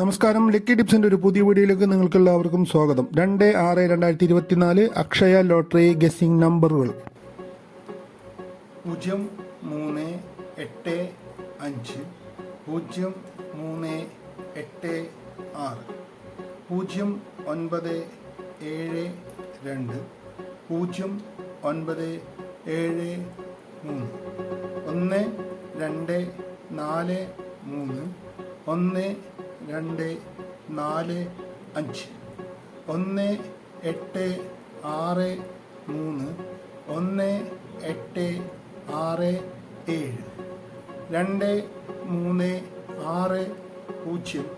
നമസ്കാരം. ലക്കി ടിപ്സിന്റെ ഒരു പുതിയ വീഡിയോയിലേക്ക് നിങ്ങൾക്ക് എല്ലാവർക്കും സ്വാഗതം. രണ്ട് ആറ് രണ്ടായിരത്തി ഇരുപത്തിനാല് അക്ഷയ ലോട്ടറി ഗസിംഗ് നമ്പറുകൾ. പൂജ്യം മൂന്ന് എട്ട് അഞ്ച് പൂജ്യം മൂന്ന് എട്ട് ആറ് പൂജ്യം ഒൻപത് ഏഴ് രണ്ട് പൂജ്യം ഒൻപത് ഏഴ് മൂന്ന് ഒന്ന് രണ്ട് നാല് മൂന്ന് ഒന്ന് രണ്ട് നാല് അഞ്ച്. ഒന്ന് എട്ട് ആറ് മൂന്ന്. ഒന്ന് എട്ട് ആറ് ഏഴ്. രണ്ട് മൂന്ന് ആറ് പൂജ്യം.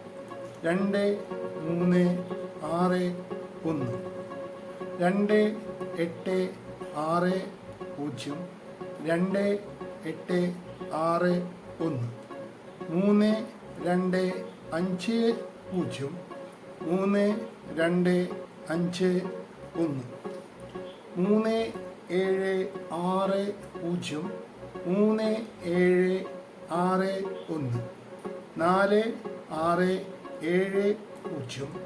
രണ്ട് മൂന്ന് ആറ് ഒന്ന്. രണ്ട് എട്ട് ആറ് പൂജ്യം. രണ്ട് എട്ട് ആറ് ഒന്ന്. മൂന്ന് രണ്ട് അഞ്ച് പൂജ്യം. മൂന്ന് രണ്ട് അഞ്ച് ഒന്ന്. മൂന്ന് ഏഴ് ആറ് പൂജ്യം. മൂന്ന് ഏഴ് ആറ് ഒന്ന്. നാല് ആറ് ഏഴ് പൂജ്യം.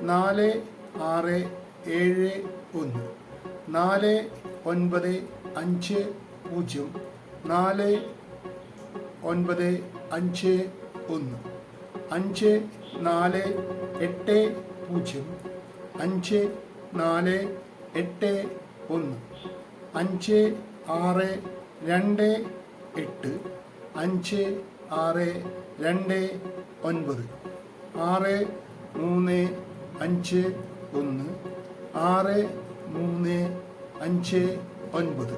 നാല് ആറ് ഏഴ് ഒന്ന്. നാല് ഒൻപത് അഞ്ച് പൂജ്യം. നാല് ഒൻപത് അഞ്ച് ഒന്ന്. അഞ്ച് നാല് എട്ട് പൂജ്യം. അഞ്ച് നാല് എട്ട് ഒന്ന്. അഞ്ച് ആറ് രണ്ട് എട്ട്. അഞ്ച് ആറ് രണ്ട് ഒൻപത്. ആറ് മൂന്ന് അഞ്ച് ഒന്ന്. ആറ് മൂന്ന് അഞ്ച് ഒൻപത്.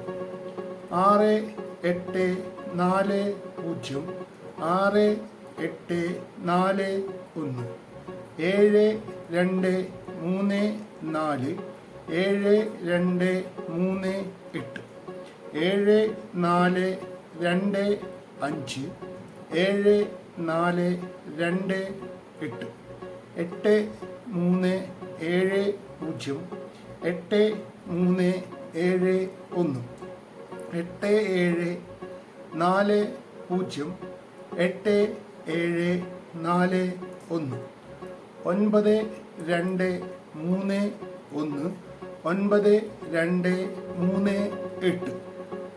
ആറ് എട്ട് നാല് പൂജ്യം ആറ് എട്ട് നാല് ഒന്ന് ഏഴ് രണ്ട് മൂന്ന് നാല് ഏഴ് രണ്ട് മൂന്ന് എട്ട് ഏഴ് നാല് രണ്ട് അഞ്ച് ഏഴ് നാല് രണ്ട് എട്ട് എട്ട് മൂന്ന് ഏഴ് പൂജ്യം എട്ട് മൂന്ന് ഏഴ് ഒന്ന് എട്ട് ഏഴ് നാല് പൂജ്യം എട്ട് ഏഴ് നാല് ഒന്ന്. ഒൻപത് രണ്ട് മൂന്ന് ഒന്ന്. ഒൻപത് രണ്ട് മൂന്ന് എട്ട്.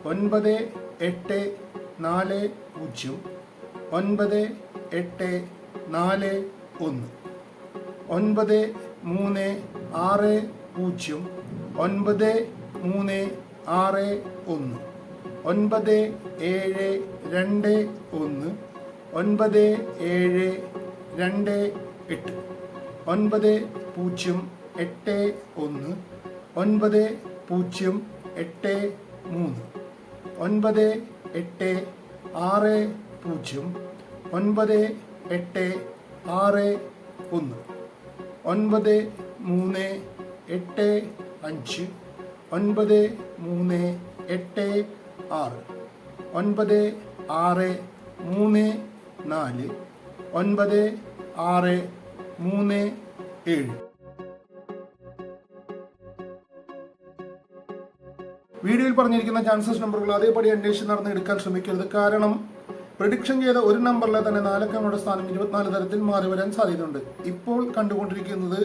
ഒൻപത് എട്ട് നാല് പൂജ്യം. ഒൻപത് എട്ട് നാല് ഒന്ന്. ഒൻപത് മൂന്ന് ആറ് പൂജ്യം. ഒൻപത് മൂന്ന് ആറ് ഒന്ന്. ഒൻപത് ഏഴ് രണ്ട് ഒന്ന് ഒൻപത് ഏഴ് രണ്ട് എട്ട് ഒൻപത് പൂജ്യം എട്ട് ഒന്ന് ഒൻപത് പൂജ്യം എട്ട് മൂന്ന് ഒൻപത് എട്ട് ആറ് പൂജ്യം ഒൻപത് എട്ട് ആറ് ഒന്ന് ഒൻപത് മൂന്ന് എട്ട് അഞ്ച് ഒൻപത് മൂന്ന് എട്ട് ആറ്. ഒൻപത് ആറ് മൂന്ന് നാല്. ഒൻപത് ആറ് മൂന്ന് ഏഴ്. വീഡിയോയിൽ പറഞ്ഞിരിക്കുന്ന ചാൻസസ് നമ്പറുകൾ അതേപടി അന്വേഷിച്ച് നടന്ന് എടുക്കാൻ ശ്രമിക്കരുത്. കാരണം പ്രഡിക്ഷൻ ചെയ്ത ഒരു നമ്പറിലെ തന്നെ നാലക്കങ്ങളുടെ സ്ഥാനം ഇരുപത്തിനാല് തരത്തിൽ മാറി വരാൻ സാധ്യതയുണ്ട്. ഇപ്പോൾ കണ്ടുകൊണ്ടിരിക്കുന്നത്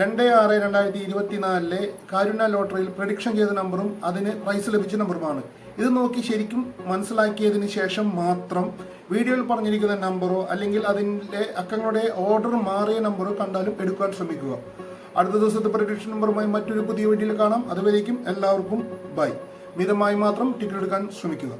രണ്ട് ആറ് രണ്ടായിരത്തി ഇരുപത്തിനാലിലെ കാരുണ്യ ലോട്ടറിയിൽ പ്രഡിക്ഷൻ ചെയ്ത നമ്പറും അതിന് പ്രൈസ് ലഭിച്ച നമ്പറുമാണ് ഇത് നോക്കി ശരിക്കും മനസ്സിലാക്കിയതിന് ശേഷം മാത്രം വീഡിയോയിൽ പറഞ്ഞിരിക്കുന്ന നമ്പറോ അല്ലെങ്കിൽ അതിന്റെ അക്കങ്ങളുടെ ഓർഡർ മാറിയ നമ്പറോ കണ്ടാലും എടുക്കാൻ ശ്രമിക്കുക. അടുത്ത ദിവസത്തെ പ്രഡിക്ഷൻ നമ്പറുമായി മറ്റൊരു പുതിയ വീഡിയോയിൽ കാണാം. അതുവരേക്കും എല്ലാവർക്കും ബൈ. മിതമായി മാത്രം ടിക്കറ്റ് എടുക്കാൻ ശ്രമിക്കുക.